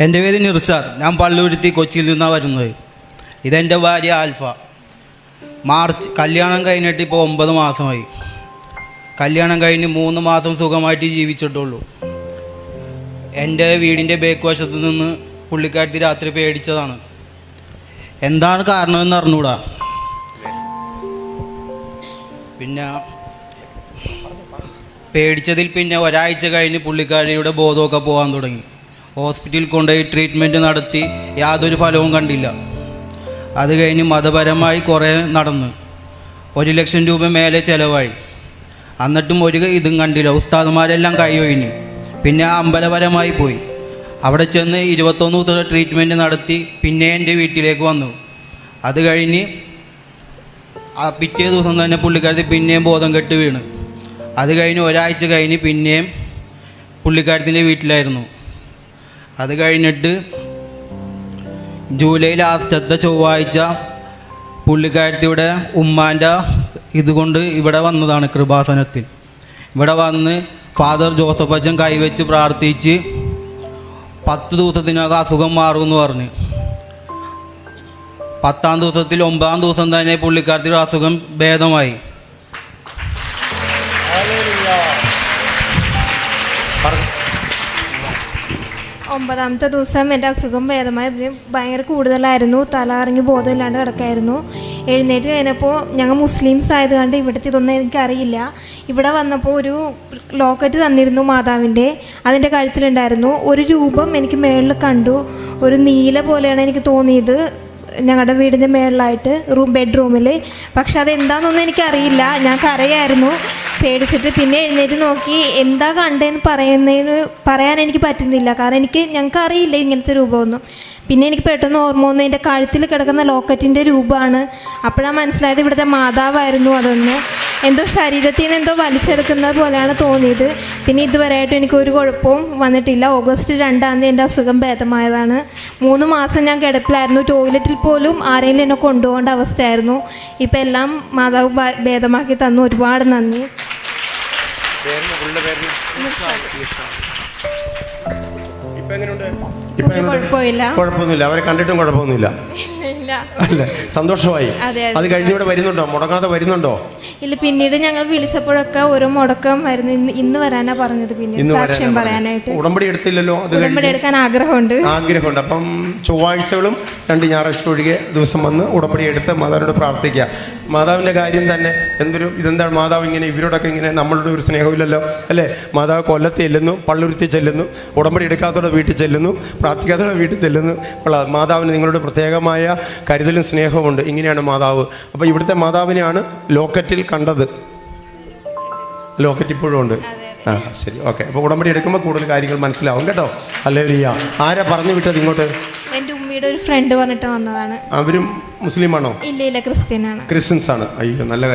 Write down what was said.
എന്റെ പേര് നിർസാർ. ഞാൻ പള്ളുരുത്തി കൊച്ചിയിൽ നിന്നാണ് വരുന്നത്. ഇതെന്റെ ഭാര്യ ആൽഫ. മാർച്ച് കല്യാണം കഴിഞ്ഞിട്ട് ഇപ്പോൾ ഒമ്പത് മാസമായി. കല്യാണം കഴിഞ്ഞ് മൂന്ന് മാസം സുഖമായിട്ട് ജീവിച്ചിട്ടുള്ളൂ. എന്റെ വീടിന്റെ ബേക്ക് വശത്ത് നിന്ന് പുള്ളിക്കാരത്തി രാത്രി പേടിച്ചതാണ്. എന്താണ് കാരണമെന്ന് അറിഞ്ഞൂടാ. പിന്നെ പേടിച്ചതിൽ പിന്നെ ഒരാഴ്ച കഴിഞ്ഞ് പുള്ളിക്കാരിയുടെ ബോധമൊക്കെ പോകാൻ തുടങ്ങി. ഹോസ്പിറ്റലിൽ കൊണ്ടുപോയി ട്രീറ്റ്മെന്റ് നടത്തി യാതൊരു ഫലവും കണ്ടില്ല. അത് കഴിഞ്ഞ് മതപരമായി കുറേ നടന്ന്. ഒരു ലക്ഷം രൂപ മേലെ ചിലവായി. എന്നിട്ടും ഒരു ഇതും കണ്ടില്ല. ഉസ്താദുമാരെല്ലാം കൈയൊഴിഞ്ഞു പിന്നെ അമ്പലപരമായി പോയി. അവിടെ ചെന്ന് ഇരുപത്തൊന്ന് ദിവസത്തെ ട്രീറ്റ്മെന്റ് നടത്തി പിന്നെ എന്റെ വീട്ടിലേക്ക് വന്നു. അത് കഴിഞ്ഞ് പിറ്റേ ദിവസം തന്നെ പുള്ളിക്കാരത്തി പിന്നെയും ബോധം കെട്ട് വീണ്. അത് കഴിഞ്ഞ് ഒരാഴ്ച കഴിഞ്ഞ് പിന്നെയും പുള്ളിക്കാരത്തിന്റെ വീട്ടിലായിരുന്നു. അത് കഴിഞ്ഞിട്ട് ജൂലൈ ലാസ്റ്റത്തെ ചൊവ്വാഴ്ച പുള്ളിക്കാരത്തിയുടെ ഉമ്മാന്റെ ഇതുകൊണ്ട് ഇവിടെ വന്നതാണ് കൃപാസനത്തിൽ. ഇവിടെ വന്ന് ഫാദർ ജോസഫ് അച്ഛൻ കൈവച്ച് പ്രാർത്ഥിച്ച് പത്ത് ദിവസത്തിനകം അസുഖം മാറുമെന്ന് പറഞ്ഞ്. പത്താം ദിവസത്തിൽ ഒമ്പതാം ദിവസം തന്നെ പുള്ളിക്കാരത്തിയുടെ അസുഖം ഭേദമായി. ഒമ്പതാമത്തെ ദിവസം എന്റെ അസുഖം ഭേദമായി ഭയങ്കര കൂടുതലായിരുന്നു. തല ഇറങ്ങി ബോധമില്ലാണ്ട് കിടക്കായിരുന്നു. എഴുന്നേറ്റ് കഴിഞ്ഞപ്പോൾ ഞങ്ങൾ മുസ്ലിംസ് ആയതുകൊണ്ട് ഇവിടുത്തെ ഇതൊന്നും എനിക്കറിയില്ല. ഇവിടെ വന്നപ്പോൾ ഒരു ലോക്കറ്റ് തന്നിരുന്നു മാതാവിന്റെ. അതിന്റെ കഴുത്തിലുണ്ടായിരുന്നു. ഒരു രൂപം എനിക്ക് മേളിൽ കണ്ടു. ഒരു നീല പോലെയാണ് എനിക്ക് തോന്നിയത്. ഞങ്ങളുടെ വീടിന്റെ മേളിലായിട്ട് റൂം ബെഡ്റൂമിൽ പക്ഷെ അതെന്താണെന്നൊന്നും എനിക്കറിയില്ല. ഞാൻ കരയായിരുന്നു. പേടിച്ചിട്ട് പിന്നെ എഴുന്നേറ്റ് നോക്കി എന്താ കണ്ടതെന്ന് പറയുന്നതിന് പറയാൻ എനിക്ക് പറ്റുന്നില്ല. കാരണം എനിക്ക് ഞങ്ങൾക്ക് അറിയില്ല ഇങ്ങനത്തെ രൂപമൊന്നും. പിന്നെ എനിക്ക് പെട്ടെന്ന് ഓർമ്മ വന്നു എന്റെ കഴുത്തിൽ കിടക്കുന്ന ലോക്കറ്റിന്റെ രൂപമാണ്. അപ്പോഴാണ് മനസ്സിലായത് ഇവിടുത്തെ മാതാവായിരുന്നു അതൊന്ന്. എന്തോ ശരീരത്തിൽ നിന്ന് എന്തോ വലിച്ചെടുക്കുന്നത് പോലെയാണ് തോന്നിയത്. പിന്നെ ഇതുവരെയായിട്ടും എനിക്ക് ഒരു കുഴപ്പവും വന്നിട്ടില്ല. ഓഗസ്റ്റ് രണ്ടാം തീയതി എന്റെ അസുഖം ഭേദമായതാണ്. മൂന്ന് മാസം ഞാൻ കിടപ്പിലായിരുന്നു. ടോയ്ലറ്റിൽ പോലും ആരെങ്കിലും എന്നെ കൊണ്ടുപോകേണ്ട അവസ്ഥയായിരുന്നു. ഇപ്പം എല്ലാം മാതാവ് ഭേദമാക്കി തന്നു. ഒരുപാട് നന്ദി. ഇപ്പൊ എങ്ങനെയുണ്ട് ഒരു കുഴപ്പമില്ല. കുഴപ്പമൊന്നുമില്ല. അവരെ കണ്ടിട്ടും കുഴപ്പമൊന്നുമില്ല. ഇല്ല സന്തോഷമായി. അതെ, കഴിഞ്ഞിവിടെ വരുന്നുണ്ടോ? മുടങ്ങാതെ വരുന്നുണ്ടോ? ഇല്ല പിന്നീട് ഞങ്ങൾ വിളിച്ചപ്പോഴൊക്കെ ഒരു മുടക്കം വരുന്നു. ഇന്ന് ഇന്ന് വരാനാ പറഞ്ഞത് പിന്നെ. സാക്ഷ്യം പറയാനായിട്ട്. ഉടമ്പടി എടുത്തില്ലല്ലോ? അത് ഉടമ്പടി എടുക്കാൻ ആഗ്രഹമുണ്ട്. ആഗ്രഹമുണ്ട്. അപ്പം ചൊവ്വാഴ്ചകളും രണ്ട് ഞായറാഴ്ച ഒഴികെ ദിവസം വന്ന് ഉടമ്പടി എടുത്ത് മാതാവിനോട് പ്രാർത്ഥിക്കുക. മാതാവിന്റെ കാര്യം തന്നെ എന്തൊരു ഇതെന്താണ് മാതാവ് ഇങ്ങനെ ഇവരോടൊക്കെ ഇങ്ങനെ നമ്മളുടെ ഒരു സ്നേഹമില്ലല്ലോ? അല്ലേ? മാതാവ് കൊല്ലത്ത് ചെല്ലുന്നു പള്ളുരുത്തി ചെല്ലുന്നു ഉടമ്പടി എടുക്കാത്തവരുടെ വീട്ടിൽ ചെല്ലുന്നു പ്രാർത്ഥിക്കാത്തവരുടെ വീട്ടിൽ ചെല്ലുന്നു. ഉള്ള മാതാവിന് നിങ്ങളുടെ പ്രത്യേകമായ കരുതലും സ്നേഹവുമുണ്ട് ഇങ്ങനെയാണ് മാതാവ്. അപ്പോൾ ഇവിടുത്തെ മാതാവിനെയാണ് ലോക്കറ്റിൽ കണ്ടത്. ലോക്കറ്റ് ഇപ്പോഴും ഉണ്ട്. ആ ശരി. ഓക്കെ. അപ്പോൾ ഉടമ്പടി എടുക്കുമ്പോൾ കൂടുതൽ കാര്യങ്ങൾ മനസ്സിലാവും കേട്ടോ. അല്ലേ ആരാ പറഞ്ഞു വിട്ടത് ഇങ്ങോട്ട്? എന്റെ ഒരു ഫ്രണ്ട് വന്നിട്ട് വന്നതാണ്. അവരും മുസ്ലിം ആണോ ഇല്ല ഇല്ല ക്രിസ്ത്യനാണ്. ക്രിസ്ത്യൻസ് ആണ് അയ്യോ നല്ല